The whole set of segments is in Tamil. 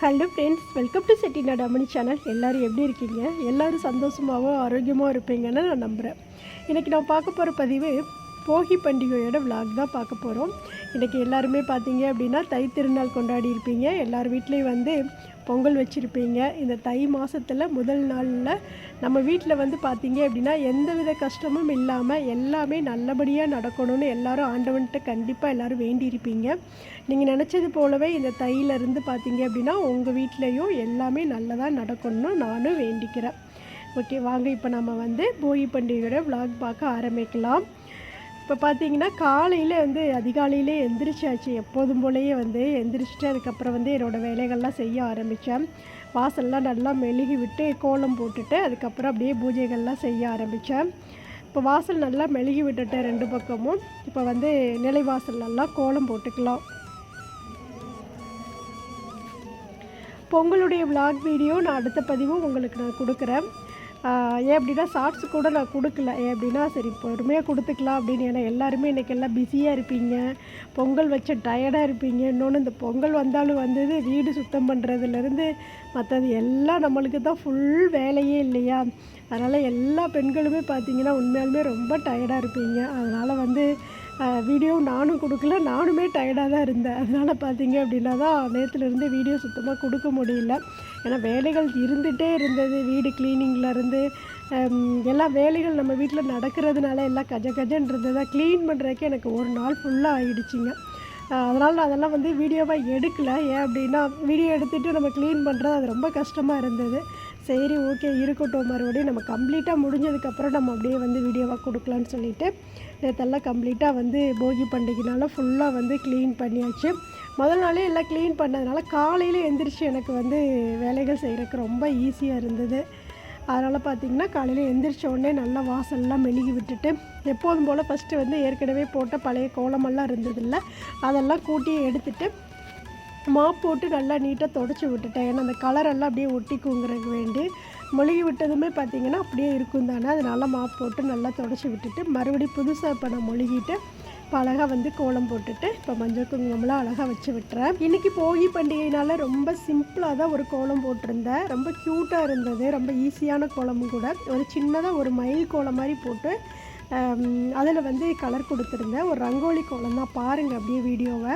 Hello friends welcome to Chettinad Damini channel எல்லோரும் எப்படி இருக்கீங்க? எல்லோரும் சந்தோஷமாகவும் ஆரோக்கியமாக இருப்பீங்கன்னு நான் நம்புகிறேன் இன்றைக்கி நான் பார்க்க போகிற பதிவு போகி பண்டிகையோட விலாக் தான் பார்க்க போகிறோம் இன்றைக்கி எல்லாருமே பார்த்தீங்க அப்படின்னா தை திருநாள் கொண்டாடி இருப்பீங்க. எல்லார் வீட்லேயும் வந்து பொங்கல் வச்சுருப்பீங்க. இந்த தை மாதத்தில் முதல் நாளில் நம்ம வீட்டில் வந்து பார்த்தீங்க அப்படின்னா எந்தவித கஷ்டமும் இல்லாமல் எல்லாமே நல்லபடியாக நடக்கணும்னு எல்லாரும் ஆண்டவன்கிட்ட கண்டிப்பாக எல்லோரும் வேண்டியிருப்பீங்க. நீங்கள் நினச்சது போலவே இந்த தையிலேருந்து பார்த்தீங்க அப்படின்னா உங்கள் வீட்லேயும் எல்லாமே நல்லதாக நடக்கணும்னு நானும் வேண்டிக்கிறேன். ஓகே வாங்க இப்போ நம்ம வந்து போகி பண்டிகையோட விலாக் பார்க்க ஆரம்பிக்கலாம். இப்போ பார்த்தீங்கன்னா காலையில் வந்து அதிகாலையிலே எந்திரிச்சாச்சு. எப்போதும் போலேயே வந்து எந்திரிச்சிட்டு அதுக்கப்புறம் வந்து என்னோடய வேலைகள்லாம் செய்ய ஆரம்பித்தேன் வாசல்லாம் நல்லா மெழுகி விட்டு கோலம் போட்டுட்டு அதுக்கப்புறம் அப்படியே பூஜைகள்லாம் செய்ய ஆரம்பித்தேன். இப்போ வாசல் நல்லா மெழுகி விட்டுட்டேன் ரெண்டு பக்கமும் இப்போ வந்து நிலைவாசல்லாம் கோலம் போட்டுக்கலாம். பொங்கலுடைய விளாக் வீடியோ நான் அடுத்த பதிவும் உங்களுக்கு நான் கொடுக்குறேன். ஏன் அப்படின்னா ஷார்ட்ஸ் கூட நான் கொடுக்கல. ஏன் அப்படின்னா சரி பொறுமையாக கொடுத்துக்கலாம் அப்படின்னு. ஏன்னா எல்லாருமே இன்றைக்கி எல்லாம் பிஸியாக இருப்பீங்க. பொங்கல் வச்ச டயர்டாக இருப்பீங்க. இன்னொன்று இந்த பொங்கல் வந்தாலும் வந்தது வீடு சுத்தம் பண்ணுறதுலேருந்து மற்றது எல்லாம் நம்மளுக்கு தான் ஃபுல் வேலையே இல்லையா? அதனால் எல்லா பெண்களுமே பார்த்தீங்கன்னா உண்மையாலுமே ரொம்ப டயர்டாக இருப்பீங்க. அதனால் வந்து வீடியோ நானும் கொடுக்கல. நானுமே டயர்டாக தான் இருந்தேன். அதனால் பார்த்தீங்க அப்படின்னா தான் நேற்றுலேருந்து வீடியோ சுத்தமாக கொடுக்க முடியல. ஏன்னா வேலைகள் இருந்துகிட்டே இருந்தது. வீடு க்ளீனிங்லேருந்து எல்லா வேலைகள் நம்ம வீட்டில் நடக்கிறதுனால எல்லாம் கஜ கஜன்னு இருந்ததா? க்ளீன் பண்ணுறதுக்கு எனக்கு ஒரு நாள் ஃபுல்லாக ஆகிடுச்சிங்க அதனால் நான் அதெல்லாம் வந்து வீடியோவாக எடுக்கல. ஏன் அப்படின்னா வீடியோ எடுத்துகிட்டு நம்ம க்ளீன் பண்ணுறது அது ரொம்ப கஷ்டமாக இருந்தது. சரி ஓகே இருக்கட்டும் மறுபடியும் நம்ம கம்ப்ளீட்டாக முடிஞ்சதுக்கப்புறம் நம்ம அப்படியே வந்து வீடியோவாக கொடுக்கலான்னு சொல்லிட்டு நேற்றெல்லாம் கம்ப்ளீட்டாக வந்து போகி பண்டிகைனால ஃபுல்லாக வந்து க்ளீன் பண்ணியாச்சு. முதல் நாளே எல்லாம் க்ளீன் பண்ணதுனால காலையில் எந்திரிச்சு எனக்கு வந்து வேலைகள் செய்கிறதுக்கு ரொம்ப ஈஸியாக இருந்தது. அதனால் பார்த்திங்கன்னா காலையில் எந்திரிச்ச உடனே நல்லா வாசல்லாம் மெழுகி விட்டுட்டு எப்போதும் போல் ஃபஸ்ட்டு வந்து ஏற்கனவே போட்ட பழைய கோலமெல்லாம் இருந்ததில்ல அதெல்லாம் கூட்டி எடுத்துட்டு மாப் போட்டு நல்லா நீட்டாக தொடச்சி விட்டுட்டேன். ஏன்னா அந்த கலரெல்லாம் அப்படியே ஒட்டிக்குங்கிறதுக்கு வேண்டி மொழுகி விட்டதுமே பார்த்திங்கன்னா அப்படியே இருக்கும் தானே. அதனால மாப் போட்டு நல்லா தொடச்சி விட்டுட்டு மறுபடியும் புதுசாக இப்போ நான் மொழுகிட்டு இப்போ அழகாக வந்து கோலம் போட்டுட்டு இப்போ மஞ்சள் குங்குமம்லாம் அழகாக வச்சு விட்டுறேன். இன்றைக்கி போகி பண்டிகைனால ரொம்ப சிம்பிளாக தான் ஒரு கோலம் போட்டிருந்தேன். ரொம்ப க்யூட்டாக இருந்தது. ரொம்ப ஈஸியான கோலமும் கூட. ஒரு சின்னதாக ஒரு மயில் கோலம் மாதிரி போட்டு அதில் வந்து கலர் கொடுத்துருந்தேன். ஒரு ரங்கோலி கோலம் தான். பாருங்கள் அப்படியே வீடியோவை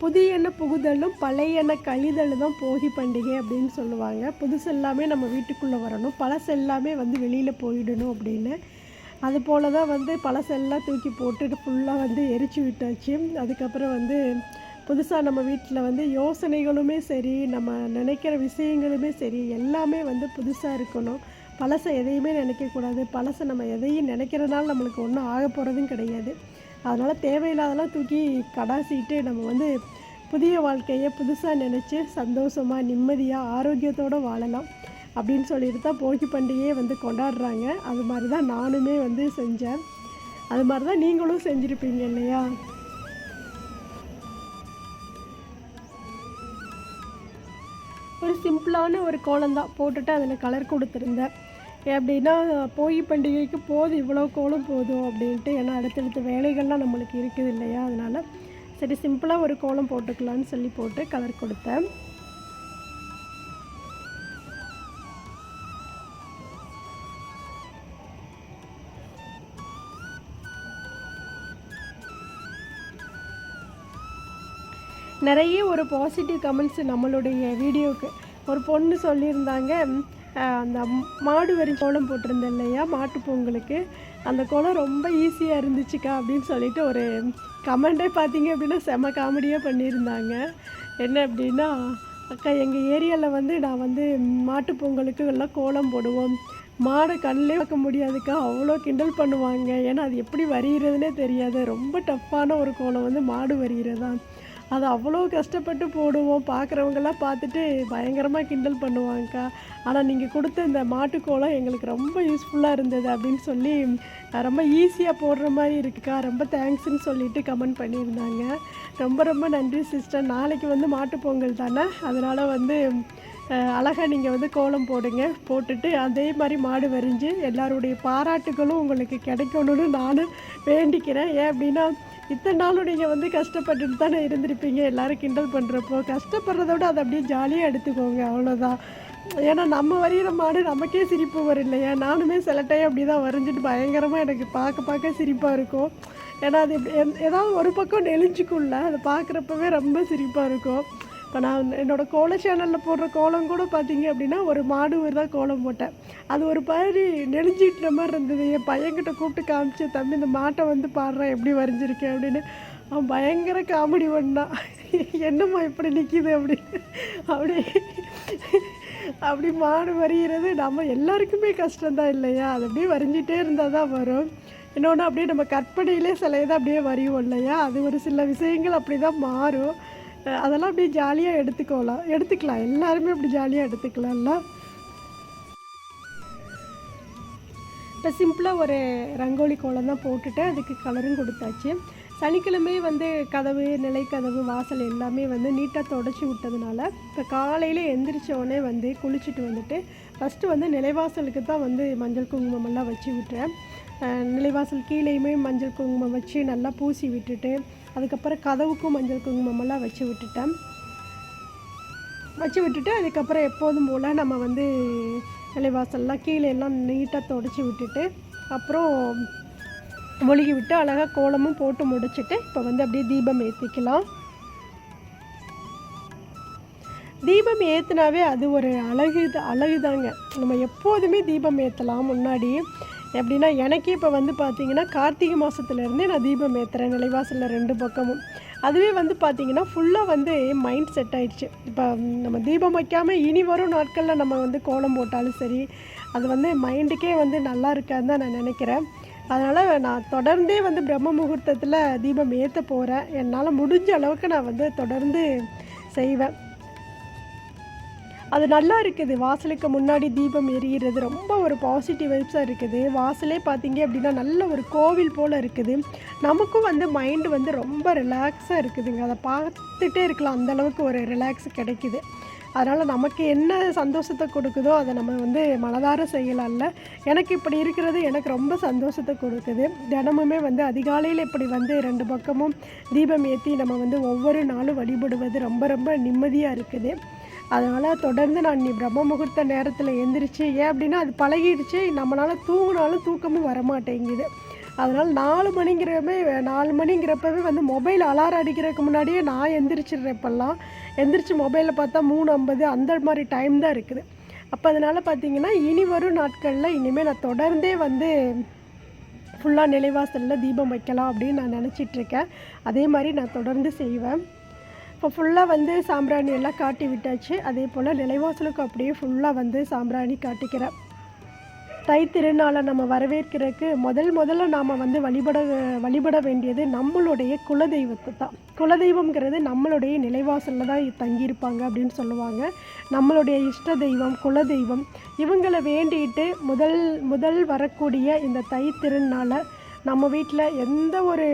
புதியன புகுதலும் பழையன கழிதலும் தான் போகி பண்டிகை அப்படின்னு சொல்லுவாங்க. புதுசு எல்லாமே நம்ம வீட்டுக்குள்ளே வரணும். பழசு எல்லாமே வந்து வெளியில் போயிடணும் அப்படின்னு. அது போல தான் வந்து பழசெல்லாம் தூக்கி போட்டுட்டு ஃபுல்லாக வந்து எரிச்சு விட்டாச்சு. அதுக்கப்புறம் வந்து புதுசாக நம்ம வீட்டில் வந்து யோசனைகளுமே சரி நம்ம நினைக்கிற விஷயங்களுமே சரி எல்லாமே வந்து புதுசாக இருக்கணும். பழசை எதையுமே நினைக்கக்கூடாது. பழசை நம்ம எதையும் நினைக்கிறதுனால நம்மளுக்கு ஒன்றும் ஆக போகிறதும் கிடையாது. அதனால் தேவையில்லாதெல்லாம் தூக்கி கடாசிட்டு நம்ம வந்து புதிய வாழ்க்கையை புதுசாக நினச்சி சந்தோஷமாக நிம்மதியாக ஆரோக்கியத்தோடு வாழலாம் அப்படின்னு சொல்லிட்டு தான் போகி பண்டிகையே வந்து கொண்டாடுறாங்க. அது மாதிரி தான் நானுமே வந்து செஞ்சேன். அது மாதிரி தான் நீங்களும் செஞ்சுருப்பீங்க இல்லையா? ஒரு சிம்பிளான ஒரு கோலம் தான் போட்டுட்டு அதில் கலர் கொடுத்துருந்தேன். அப்படின்னா போகி பண்டிகைக்கு போதும் இவ்வளோ கோலம் போதும் அப்படின்ட்டு ஏன்னா அடுத்தடுத்த வேலைகள்லாம் நம்மளுக்கு இருக்குது இல்லையா? அதனால் சரி சிம்பிளாக ஒரு கோலம் போட்டுக்கலான்னு சொல்லி போட்டு கலர் கொடுத்தேன். நிறைய ஒரு பாசிட்டிவ் கமெண்ட்ஸ் நம்மளுடைய வீடியோவுக்கு ஒரு பொண்ணு சொல்லியிருந்தாங்க அந்த மாடு வரி கோலம் போட்டிருந்தேன் இல்லையா? மாட்டு பொங்கலுக்கு. அந்த கோலம் ரொம்ப ஈஸியாக இருந்துச்சுக்கா அப்படின்னு சொல்லிட்டு ஒரு கமெண்டே பார்த்தீங்க அப்படின்னா செம காமெடியாக பண்ணியிருந்தாங்க. என்ன அப்படின்னா அக்கா எங்கள் ஏரியாவில் வந்து நான் வந்து மாட்டு பொங்கலுக்கு எல்லாம் கோலம் போடுவோம். மாடை கண்ணிலே பார்க்க முடியாதுக்கா. அவ்வளோ கிண்டல் பண்ணுவாங்க. ஏன்னா அது எப்படி வரிகிறதுனே தெரியாது. ரொம்ப டஃப்பான ஒரு கோலம் வந்து மாடு வரிகிறது தான் அது அவ்வளோ கஷ்டப்பட்டு போடுவோம். பார்க்குறவங்கெல்லாம் பார்த்துட்டு பயங்கரமாக கிண்டல் பண்ணுவாங்கக்கா. ஆனால் நீங்கள் கொடுத்த இந்த மாட்டுக்கோலம் எங்களுக்கு ரொம்ப யூஸ்ஃபுல்லாக இருந்தது அப்படின்னு சொல்லி ரொம்ப ஈஸியாக போடுற மாதிரி இருக்குக்கா. ரொம்ப தேங்க்ஸ்ன்னு சொல்லிட்டு கமெண்ட் பண்ணியிருந்தாங்க. ரொம்ப ரொம்ப நன்றி சிஸ்டர் நாளைக்கு வந்து மாட்டுப் பொங்கல் தானே? அதனால் வந்து அழகாக நீங்கள் வந்து கோலம் போடுங்க. போட்டுட்டு அதே மாதிரி மாடு வரைஞ்சி எல்லாருடைய பாராட்டுகளும் உங்களுக்கு கிடைக்கணும்னு நானும் வேண்டிக்கிறேன். ஏன் அப்படின்னா இத்தனை நாளும் நீங்கள் வந்து கஷ்டப்பட்டுட்டு தானே இருந்திருப்பீங்க. எல்லோரும் கிண்டல் பண்ணுறப்போ கஷ்டப்படுறத விட அதை அப்படியே ஜாலியாக எடுத்துக்கோங்க அவ்வளோதான் ஏன்னா நம்ம வரைகிற மாடு நமக்கே சிரிப்பு வரும் இல்லையா நானுமே சில டைம் அப்படி தான் வரைஞ்சிட்டு பயங்கரமாக எனக்கு பார்க்க பார்க்க சிரிப்பாக இருக்கும். ஏன்னா அது எப்படி- எந்த- ஏதாவது ஒரு பக்கம் நெளிஞ்சுக்குள்ள அதை பார்க்குறப்பவே ரொம்ப சிரிப்பாக இருக்கும். இப்போ நான் என்னோடய கோல சேனலில் போடுற கோலம் கூட பார்த்தீங்க அப்படின்னா ஒரு மாடு ஒரு தான் கோலம் போட்டேன். அது ஒரு மாதிரி நெளிஞ்சிக்கிட்ட மாதிரி இருந்தது. என் பையன்கிட்ட கூப்பிட்டு காமிச்சு தம்பி இந்த மாட்டை வந்து பாடுறேன் எப்படி வரைஞ்சிருக்கேன் அப்படின்னு. அவன் பயங்கர காமெடி பண்ணான் என்னம்மா இப்படி நிற்கிது அப்படி. அப்படி. அப்படி மாடு வரைகிறது நம்ம எல்லாருக்குமே கஷ்டம்தான் இல்லையா? அது அப்படியே வரைஞ்சிட்டே இருந்தால் தான் வரும். இன்னொன்று அப்படியே நம்ம கற்பனையிலே சில இதை அப்படியே வரையும் இல்லையா? அது ஒரு சில விஷயங்கள் அப்படி தான் மாறும். அதெல்லாம் அப்படியே ஜாலியாக எடுத்துக்கோலாம். எடுத்துக்கலாம். எல்லாருமே அப்படி ஜாலியாக எடுத்துக்கலாம்ல. இப்போ சிம்பிளாக ஒரு ரங்கோலி கோலம் தான் போட்டுட்டு அதுக்கு கலரும் கொடுத்தாச்சு. சனிக்கிழமை வந்து கதவு நிலைக்கதவு வாசல் எல்லாமே வந்து நீட்டாக தொடச்சி விட்டதுனால இப்போ காலையில் எந்திரிச்சோடனே வந்து குளிச்சுட்டு வந்துட்டு ஃபஸ்ட்டு வந்து நிலைவாசலுக்கு தான் வந்து மஞ்சள் குங்குமம் எல்லாம் வச்சு விட்டுறேன். நிலைவாசல் கீழேயுமே மஞ்சள் குங்குமம் வச்சு நல்லா பூசி விட்டுட்டு அதுக்கப்புறம் கதவுக்கும் மஞ்சள் குங்குமமெல்லாம் வச்சு விட்டுட்டேன். வச்சு விட்டுட்டு அதுக்கப்புறம் எப்போதும் போல் நம்ம வந்து நிலைவாசல்லாம் கீழே எல்லாம் நீட்டாக தொடச்சி விட்டுட்டு அப்புறம் மொழுகி விட்டு அழகாக கோலமும் போட்டு முடிச்சுட்டு இப்போ வந்து அப்படியே தீபம் ஏற்றிக்கலாம் தீபம் ஏற்றுனாவே அது ஒரு அழகு அழகு தாங்க நம்ம எப்போதுமே தீபம் ஏற்றலாம் முன்னாடி. எப்படின்னா எனக்கே இப்போ வந்து பார்த்தீங்கன்னா கார்த்திகை மாதத்துலேருந்தே நான் தீபம் ஏற்றுறேன் நிலைவாசலில் ரெண்டு பக்கமும். அதுவே வந்து பார்த்திங்கன்னா ஃபுல்லாக வந்து மைண்ட் செட் ஆயிடுச்சு. இப்போ நம்ம தீபம் வைக்காமல் இனி வரும் நாட்களில் நம்ம வந்து கோலம் போட்டாலும் சரி அது வந்து மைண்டுக்கே வந்து நல்லா இருக்கான்னு தான் நான் நினைக்கிறேன். அதனால் நான் தொடர்ந்தே வந்து பிரம்ம முகூர்த்தத்தில் தீபம் ஏற்ற போகிறேன் என்னால் முடிஞ்ச அளவுக்கு நான் வந்து தொடர்ந்து செய்வேன். அது நல்லா இருக்குது. வாசலுக்கு முன்னாடி தீபம் எரிகிறது ரொம்ப ஒரு பாசிட்டிவ் வைப்ஸாக இருக்குது. வாசலே பார்த்தீங்க அப்படின்னா நல்ல ஒரு கோவில் போல் இருக்குது. நமக்கும் வந்து மைண்டு வந்து ரொம்ப ரிலாக்ஸாக இருக்குதுங்க. அதை பார்த்துட்டே இருக்கலாம். அந்தளவுக்கு ஒரு ரிலாக்ஸ் கிடைக்குது. அதனால் நமக்கு என்ன சந்தோஷத்தை கொடுக்குதோ அதை நம்ம வந்து மனதார செய்யலாம்ல. எனக்கு இப்படி இருக்கிறது எனக்கு ரொம்ப சந்தோஷத்தை கொடுக்குது. தினமுமே வந்து அதிகாலையில் இப்படி வந்து ரெண்டு பக்கமும் தீபம் ஏற்றி நம்ம வந்து ஒவ்வொரு நாளும் வழிபடுவது ரொம்ப ரொம்ப நிம்மதியாக இருக்குது. அதனால் தொடர்ந்து நான் நீ பிரம்ம முகூர்த்த நேரத்தில் எந்திரிச்சு ஏன் அப்படின்னா அது பழகிடுச்சு. நம்மளால் தூங்கினாலும் தூக்கமும் வரமாட்டேங்குது. அதனால் நாலு மணிங்கிறப்பவே நாலு மணிங்கிறப்பவே வந்து மொபைல் அலாரம் அடிக்கிறதுக்கு முன்னாடியே நான் எந்திரிச்சிடுறேன் இப்போல்லாம். எந்திரிச்சு மொபைலில் பார்த்தா மூணு ஐம்பது அந்த மாதிரி டைம் தான் இருக்குது. அப்போ அதனால் பார்த்தீங்கன்னா இனி வரும் நாட்களில் இனிமேல் நான் தொடர்ந்தே வந்து ஃபுல்லாக நிலைவாசலில் தீபம் வைக்கலாம் அப்படின்னு நான் நினச்சிட்ருக்கேன் அதே மாதிரி நான் தொடர்ந்து செய்வேன். இப்போ ஃபுல்லாக வந்து சாம்பிராணி எல்லாம் காட்டி விட்டாச்சு. அதே போல் நிலைவாசலுக்கு அப்படியே ஃபுல்லாக வந்து சாம்பிராணி காட்டிக்கிறேன். தை திருநாளை நம்ம வரவேற்கிறதுக்கு முதல் முதல்ல நாம் வந்து வழிபட வழிபட வேண்டியது நம்மளுடைய குலதெய்வத்தை தான். குலதெய்வம்ங்கிறது நம்மளுடைய நிலைவாசலில் தான் தங்கியிருப்பாங்க அப்படின்னு சொல்லுவாங்க. நம்மளுடைய இஷ்ட தெய்வம் குலதெய்வம் இவங்களை வேண்டிட்டு முதல் முதல் வரக்கூடிய இந்த தை திருநாளை நம்ம வீட்டில் எந்த ஒரு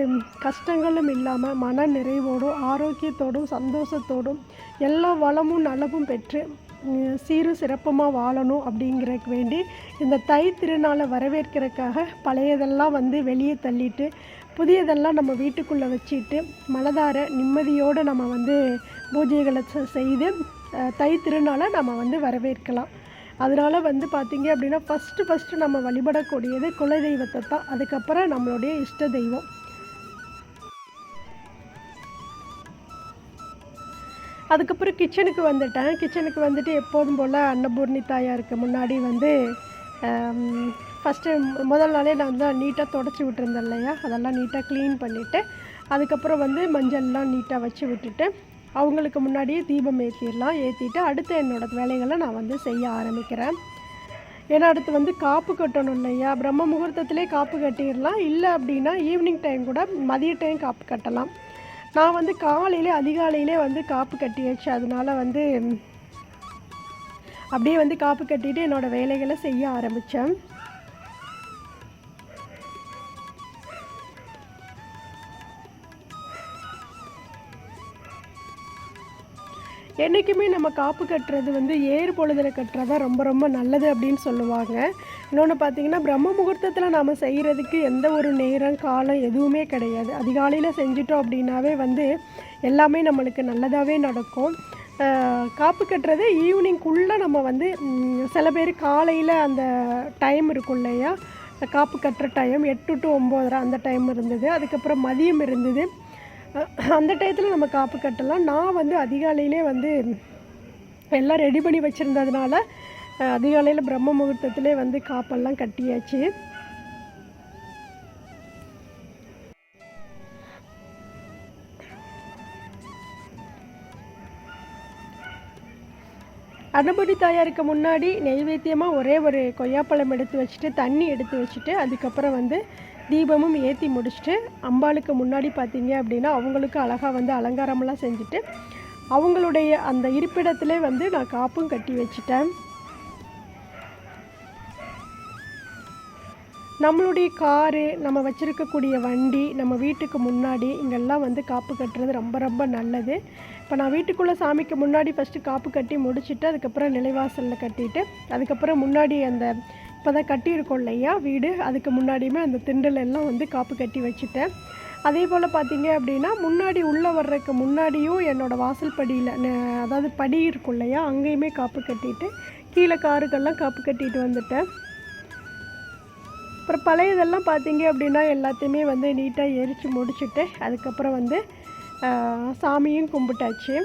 கஷ்டங்களும் இல்லாமல் மன நிறைவோடும் ஆரோக்கியத்தோடும் சந்தோஷத்தோடும் எல்லா வளமும் நலமும் பெற்று சீரும் சிறப்பமாக வாழணும் அப்படிங்கிறதுக்கு வேண்டி இந்த தை திருநாளை வரவேற்கிறதுக்காக பழையதெல்லாம் வந்து வெளியே தள்ளிட்டு புதியதெல்லாம் நம்ம வீட்டுக்குள்ளே வச்சுட்டு மனதார நிம்மதியோடு நம்ம வந்து பூஜைகளை செ- செய்து தை திருநாளை நம்ம வந்து வரவேற்கலாம். அதனால் வந்து பார்த்திங்க அப்படின்னா ஃபஸ்ட்டு ஃபஸ்ட்டு நம்ம வழிபடக்கூடியது குலதெய்வத்தை தான். அதுக்கப்புறம் நம்மளுடைய இஷ்ட தெய்வம். அதுக்கப்புறம் கிச்சனுக்கு வந்துட்டேன். கிச்சனுக்கு வந்துட்டு எப்போதும் போல் அன்னபூர்ணி தாயாருக்கு முன்னாடி வந்து ஃபஸ்ட்டு முதல் நாளே நான் வந்து நீட்டாக தொடச்சி விட்டுருந்தேன் இல்லையா? அதெல்லாம் நீட்டாக க்ளீன் பண்ணிவிட்டு அதுக்கப்புறம் வந்து மஞ்சள்லாம் நீட்டாக வச்சு விட்டுட்டு அவங்களுக்கு முன்னாடியே தீபம் ஏற்றிடலாம் ஏற்றிட்டு அடுத்த என்னோட வேலைகளை நான் வந்து செய்ய ஆரம்பிக்கிறேன். ஏன்னா அடுத்து வந்து காப்பு கட்டணும் இல்லையா? பிரம்ம முகூர்த்தத்திலே காப்பு கட்டிடலாம். இல்லை அப்படின்னா ஈவினிங் டைம் கூட மதிய டைம் காப்பு கட்டலாம். நான் வந்து காலையிலே அதிகாலையிலே வந்து காப்பு கட்டியாச்சு. அதனால வந்து அப்படியே வந்து காப்பு கட்டிட்டு என்னோடய வேலைகளை செய்ய ஆரம்பித்தேன் என்றைக்குமே நம்ம காப்பு கட்டுறது வந்து ஏறு பொழுதில் கட்டுறதா ரொம்ப ரொம்ப நல்லது அப்படின்னு சொல்லுவாங்க. இன்னொன்று பார்த்தீங்கன்னா பிரம்ம முகூர்த்தத்தில் நாம் செய்கிறதுக்கு எந்த ஒரு நேரம் காலம் எதுவுமே கிடையாது. அதிகாலையில் செஞ்சிட்டோம் அப்படின்னாவே வந்து எல்லாமே நம்மளுக்கு நல்லதாகவே நடக்கும். காப்பு கட்டுறது ஈவினிங்குள்ளே நம்ம வந்து சில பேர் காலையில் அந்த டைம் இருக்கும் இல்லையா? காப்பு கட்டுற டைம் எட்டு டு ஒம்போதரை அந்த டைம் இருந்தது. அதுக்கப்புறம் மதியம் இருந்தது. அந்த டயத்தில் நம்ம காப்பு கட்டலாம். நான் வந்து அதிகாலையிலே வந்து எல்லாம் ரெடி பண்ணி வச்சுருந்ததுனால அதிகாலையில் பிரம்ம முகூர்த்தத்திலே வந்து காப்பெல்லாம் கட்டியாச்சு. அனுபவி தாயாருக்கு முன்னாடி நெய்வேத்தியமாக ஒரே ஒரு கொய்யாப்பழம் எடுத்து வச்சுட்டு தண்ணி எடுத்து வச்சுட்டு அதுக்கப்புறம் வந்து தீபமும் ஏற்றி முடிச்சுட்டு அம்பாளுக்கு முன்னாடி பார்த்தீங்க அப்படின்னா அவங்களுக்கு அழகாக வந்து அலங்காரமெல்லாம் செஞ்சுட்டு அவங்களுடைய அந்த இருப்பிடத்திலே வந்து நான் காப்பும் கட்டி வச்சுட்டேன். நம்மளுடைய காரு நம்ம வச்சுருக்கக்கூடிய வண்டி நம்ம வீட்டுக்கு முன்னாடி இங்கெல்லாம் வந்து காப்பு கட்டுறது ரொம்ப ரொம்ப நல்லது. இப்போ நான் வீட்டுக்குள்ளே சாமிக்கு முன்னாடி ஃபஸ்ட்டு காப்பு கட்டி முடிச்சுட்டு அதுக்கப்புறம் நிலைவாசலில் கட்டிட்டு அதுக்கப்புறம் முன்னாடி அந்த இப்போ தான் கட்டியிருக்கோம் இல்லையா வீடு. அதுக்கு முன்னாடியுமே அந்த திண்டல் எல்லாம் வந்து காப்பு கட்டி வச்சுட்டேன். அதே போல் பார்த்தீங்க அப்படின்னா முன்னாடி உள்ளே வர்றதுக்கு முன்னாடியும் என்னோடய வாசல் படியில் அதாவது படி இருக்கும் இல்லையா அங்கேயுமே காப்பு கட்டிட்டு கீழே காருக்கெல்லாம் காப்பு கட்டிட்டு வந்துட்டேன். அப்புறம் பழையதெல்லாம் பார்த்தீங்க அப்படின்னா எல்லாத்தையுமே வந்து நீட்டாக எரித்து முடிச்சுட்டு அதுக்கப்புறம் வந்து சாமியும் கும்பிட்டாச்சு.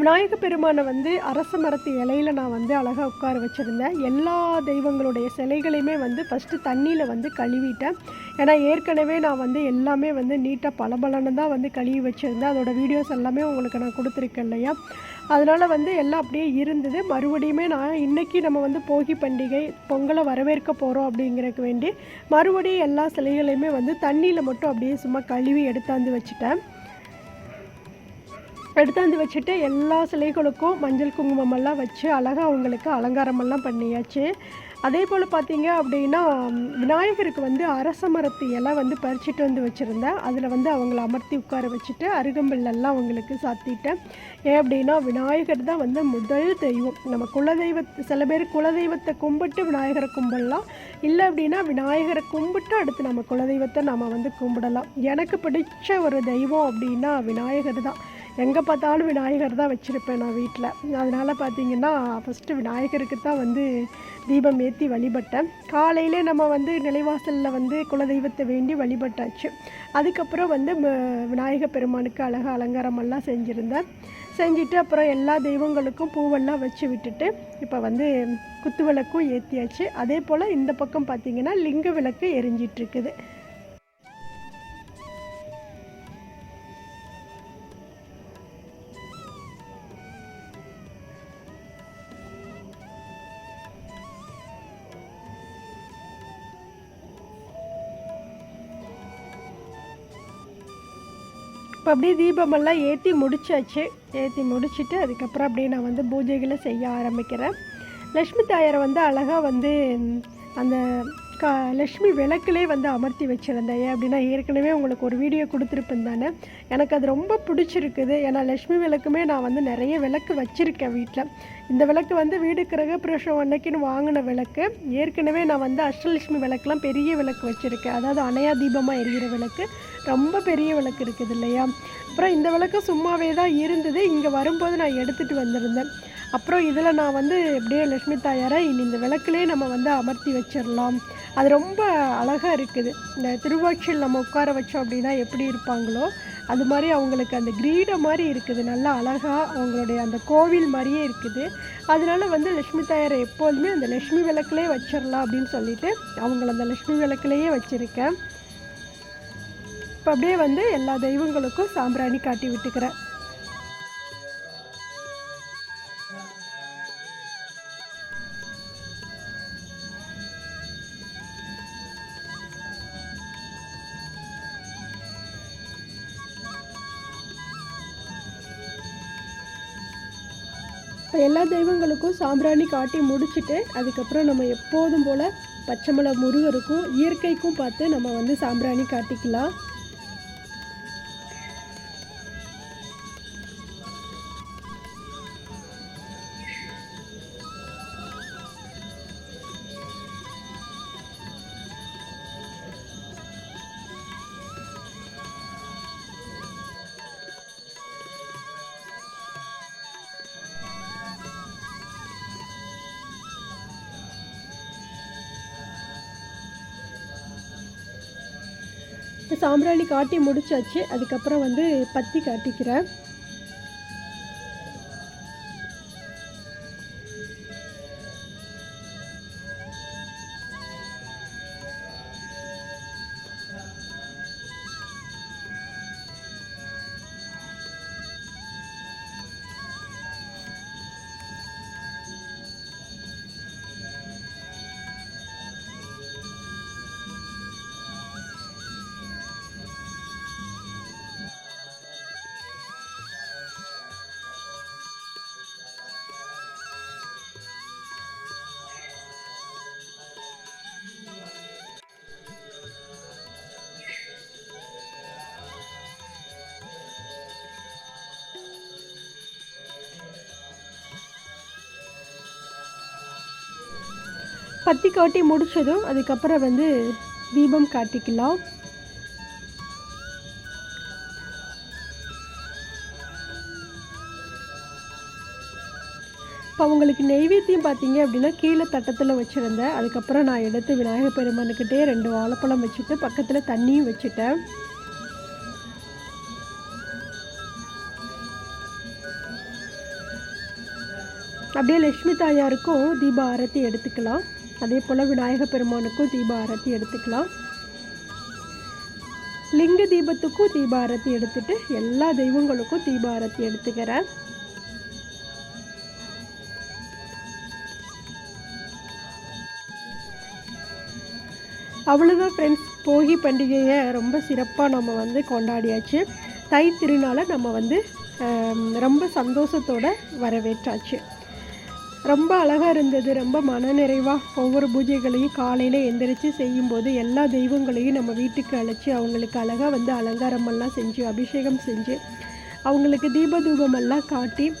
விநாயக பெருமானை வந்து அரச மரத்து இலையில நான் வந்து அழகாக உட்கார வச்சுருந்தேன். எல்லா தெய்வங்களுடைய சிலைகளையுமே வந்து ஃபஸ்ட்டு தண்ணியில் வந்து கழுவிட்டேன். ஏன்னா ஏற்கனவே நான் வந்து எல்லாமே வந்து நீட்டாக பளபளன்னு தான் வந்து கழுவி வச்சுருந்தேன். அதோடய வீடியோஸ் எல்லாமே உங்களுக்கு நான் கொடுத்துருக்கேன் இல்லையா? அதனால் வந்து எல்லாம் அப்படியே இருந்தது. மறுபடியுமே நான் இன்றைக்கி நம்ம வந்து போகி பண்டிகை பொங்கலை வரவேற்க போகிறோம் அப்படிங்கிறதுக்கு வேண்டி மறுபடியும் எல்லா சிலைகளையுமே வந்து தண்ணியில் மட்டும் அப்படியே சும்மா கழுவி எடுத்தாந்து வச்சுட்டேன். எடுத்தாந்து வச்சுட்டு எல்லா சிலைகளுக்கும் மஞ்சள் குங்குமமெல்லாம் வச்சு அழகாக அவங்களுக்கு அலங்காரமெல்லாம் பண்ணியாச்சு. அதே போல் பார்த்தீங்க அப்படின்னா விநாயகருக்கு வந்து அரச மரத்து இலை வந்து பறிச்சிட்டு வந்து வச்சுருந்தேன். அதில் வந்து அவங்கள அமர்த்தி உட்கார வச்சுட்டு அருகம்பில்லெல்லாம் அவங்களுக்கு சாத்திட்டேன். ஏன் அப்படின்னா விநாயகர் தான் வந்து முதல் தெய்வம். நம்ம குலதெய்வத்தை சில பேர் குலதெய்வத்தை கும்பிட்டு விநாயகரை கும்பிடலாம். இல்லை அப்படின்னா விநாயகரை கும்பிட்டு அடுத்து நம்ம குலதெய்வத்தை நம்ம வந்து கும்பிடலாம். எனக்கு பிடிச்ச ஒரு தெய்வம் அப்படின்னா விநாயகர் தான். எங்கே பார்த்தாலும் விநாயகர் தான் வச்சுருப்பேன் நான் வீட்டில் அதனால் பார்த்தீங்கன்னா ஃபஸ்ட்டு விநாயகருக்கு தான் வந்து தீபம் ஏற்றி வழிபட்டேன். காலையிலே நம்ம வந்து நிலைவாசலில் வந்து குலதெய்வத்தை வேண்டி வழிபட்டாச்சு. அதுக்கப்புறம் வந்து விநாயகர் பெருமானுக்கு அழகாக அலங்காரமெல்லாம் செஞ்சுருந்தேன். செஞ்சுட்டு அப்புறம் எல்லா தெய்வங்களுக்கும் பூவெல்லாம் வச்சு விட்டுட்டு இப்போ வந்து குத்து விளக்கும் ஏற்றியாச்சு அதே போல் இந்த பக்கம் பார்த்திங்கன்னா லிங்க விளக்கு எரிஞ்சிட்ருக்குது இப்போ அப்படியே தீபமெல்லாம் ஏற்றி முடிச்சாச்சு. ஏற்றி முடிச்சுட்டு அதுக்கப்புறம் அப்படியே நான் வந்து பூஜைகளை செய்ய ஆரம்பிக்கிறேன். லக்ஷ்மி தாயாரை வந்து அழகாக வந்து அந்த க லக்ஷ்மி விளக்கிலே வந்து அமர்த்தி வச்சுருந்தேன். ஏன் அப்படின்னா ஏற்கனவே உங்களுக்கு ஒரு வீடியோ கொடுத்துருப்பேன் தானே? எனக்கு அது ரொம்ப பிடிச்சிருக்குது. ஏன்னா லக்ஷ்மி விளக்குமே நான் வந்து நிறைய விளக்கு வச்சுருக்கேன் வீட்டில் இந்த விளக்கு வந்து வீடு கிரகப்பிரவேசம் அன்னைக்குன்னு வாங்கின விளக்கு. ஏற்கனவே நான் வந்து அஷ்டலட்சுமி விளக்குலாம் பெரிய விளக்கு வச்சுருக்கேன். அதாவது அணையா தீபமாக எரிகிற விளக்கு. ரொம்ப பெரிய விளக்கு இருக்குது இல்லையா? அப்புறம் இந்த விளக்கு சும்மாவே தான் இருந்தது. இங்கே வரும்போது நான் எடுத்துகிட்டு வந்திருந்தேன். அப்புறம் இதில் நான் வந்து எப்படியே லட்சுமி தாயாரை இனி இந்த விளக்குலேயே நம்ம வந்து அமர்த்தி வச்சிடலாம் அது ரொம்ப அழகாக இருக்குது. இந்த திருவாட்சியில் நம்ம உட்கார வச்சோம் அப்படின்னா எப்படி இருப்பாங்களோ அது மாதிரி அவங்களுக்கு அந்த கிரீடம் மாதிரி இருக்குது. நல்லா அழகாக அவங்களுடைய அந்த கோவில் மாதிரியே இருக்குது. அதனால வந்து லட்சுமி தாயாரை எப்போதுமே அந்த லட்சுமி விளக்குலேயே வச்சிடலாம் அப்படின்னு சொல்லிட்டு அவங்கள அந்த லட்சுமி விளக்குலேயே வச்சுருக்கேன். இப்போ அப்படியே வந்து எல்லா தெய்வங்களுக்கும் சாம்பிராணி காட்டி விட்டுக்கிறேன். எல்லா தெய்வங்களுக்கும் சாம்பிராணி காட்டி முடிச்சுட்டு அதுக்கப்புறம் நம்ம எப்போதும் போல் பச்சைமலை முருகருக்கும் இயற்கைக்கும் பார்த்து நம்ம வந்து சாம்பிராணி காட்டிக்கலாம். சாம்பிராணி காட்டி முடிச்சாச்சு. அதுக்கப்புறம் வந்து பத்தி காட்டிக்கிறேன். பத்தி காட்டி முடித்ததும் அதுக்கப்புறம் வந்து தீபம் காட்டிக்கலாம். இப்போ அவங்களுக்கு நெய்வேத்தியம் பார்த்தீங்க அப்படின்னா கீழே தட்டத்தில் வச்சுருந்தேன். அதுக்கப்புறம் நான் எடுத்து விநாயகர் பெருமானுக்கிட்டே ரெண்டு வாழைப்பழம் வச்சுட்டு பக்கத்தில் தண்ணியும் வச்சுட்டேன். அப்படியே லக்ஷ்மி தாயாருக்கும் தீப ஆரத்தி எடுத்துக்கலாம். அதே போல் விநாயக பெருமானுக்கும் தீப ஆரத்தி எடுத்துக்கலாம். லிங்க தீபத்துக்கும் தீப ஆரத்தி எடுத்துட்டு எல்லா தெய்வங்களுக்கும் தீப ஆரத்தி எடுத்துக்கிறேன். அவ்வளோதான் ஃப்ரெண்ட்ஸ் போகி பண்டிகையை ரொம்ப சிறப்பாக நம்ம வந்து கொண்டாடியாச்சு. தை திருநாளை நம்ம வந்து ரொம்ப சந்தோஷத்தோட வரவேற்றாச்சு. ரொம்ப அழகாக இருந்தது ரொம்ப மனநிறைவாக ஒவ்வொரு பூஜைகளையும் காலையில் எந்திரிச்சு செய்யும்போது எல்லா தெய்வங்களையும் நம்ம வீட்டுக்கு அழைச்சி அவங்களுக்கு அழகாக வந்து அலங்காரமெல்லாம் செஞ்சு அபிஷேகம் செஞ்சு அவங்களுக்கு தீப தூபமெல்லாம் காட்டி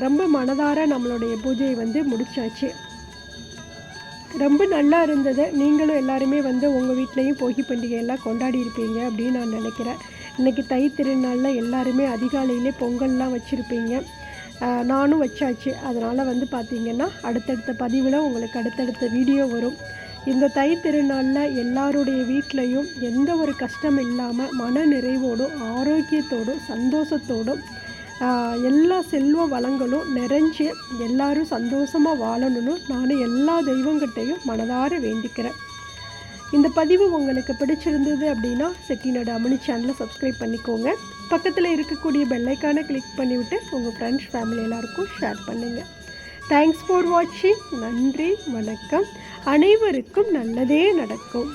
ரொம்ப மனதார நம்மளுடைய பூஜையை வந்து முடிச்சாச்சு. ரொம்ப நல்லா இருந்தது. நீங்களும் எல்லாருமே வந்து உங்கள் வீட்லேயும் போகி பண்டிகையெல்லாம் கொண்டாடி இருப்பீங்க அப்படின்னு நான் நினைக்கிறேன். இன்றைக்கி தை திருநாளில் எல்லாருமே அதிகாலையிலே பொங்கல்லாம் வச்சுருப்பீங்க. நானும் வச்சாச்சு. அதனால் வந்து பார்த்திங்கன்னா அடுத்தடுத்த பதிவில் உங்களுக்கு அடுத்தடுத்த வீடியோ வரும். இந்த தை திருநாளில் எல்லாருடைய வீட்லேயும் எந்த ஒரு கஷ்டம் இல்லாமல் மன நிறைவோடும் ஆரோக்கியத்தோடும் சந்தோஷத்தோடும் எல்லா செல்வ வளங்களும் நிறைஞ்சு எல்லாரும் சந்தோஷமாக வாழணும்னு நான் எல்லா தெய்வங்கிட்டையும் மனதார வேண்டிக்கிறேன். இந்த பதிவு உங்களுக்கு பிடிச்சிருந்தது அப்படின்னா செட்டிநாடு அமினி சேனலை சப்ஸ்கிரைப் பண்ணிக்கோங்க. பக்கத்தில் இருக்கக்கூடிய பெல்லைக்கானை கிளிக் பண்ணிவிட்டு உங்கள் ஃப்ரெண்ட்ஸ் ஃபேமிலி எல்லாருக்கும் ஷேர் பண்ணுங்கள் தேங்க்ஸ் ஃபார் வாட்சிங் நன்றி வணக்கம். அனைவருக்கும் நல்லதே நடக்கும்.